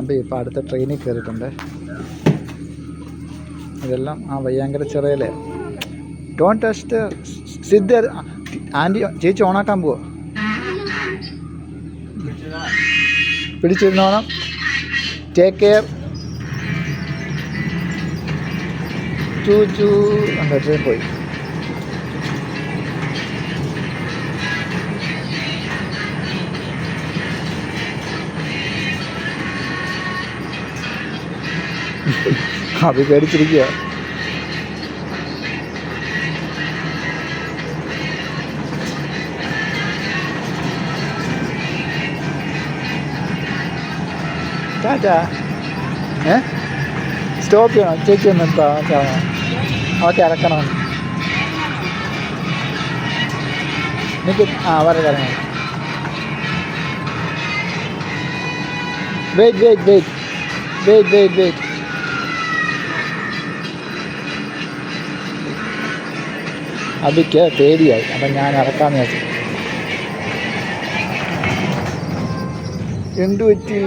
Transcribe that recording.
അബി ഇപ്പം അടുത്ത ട്രെയിനിൽ കയറിയിട്ടുണ്ട്. ഇതെല്ലാം ആ വയ്യാങ്കര ചിറയിലെ ഡോൺ ടെസ്റ്റ് സിദ്ധ ആന്റി ചേച്ചി ഓണാക്കാൻ പോവോ. പിടിച്ചിരുന്നോണം. ടേക്ക് കെയർ ചൂ ചൂ എന്താ ട്രെയിൻ പോയി. അത് പേടിച്ചിരിക്കുക ടാറ്റാ. ഏ? സ്റ്റോപ്പ് ചെയ്യണം. ചേച്ചി ഒന്ന് നിർത്താം ഓക്കെ ഇറക്കണം എനിക്ക് ആ വരെ ഇറങ്ങണം wait wait wait wait wait wait അബിക്ക് പേടിയായി. അപ്പം ഞാൻ ഇറക്കാമെന്ന് വെച്ചു എന്തു പറ്റി?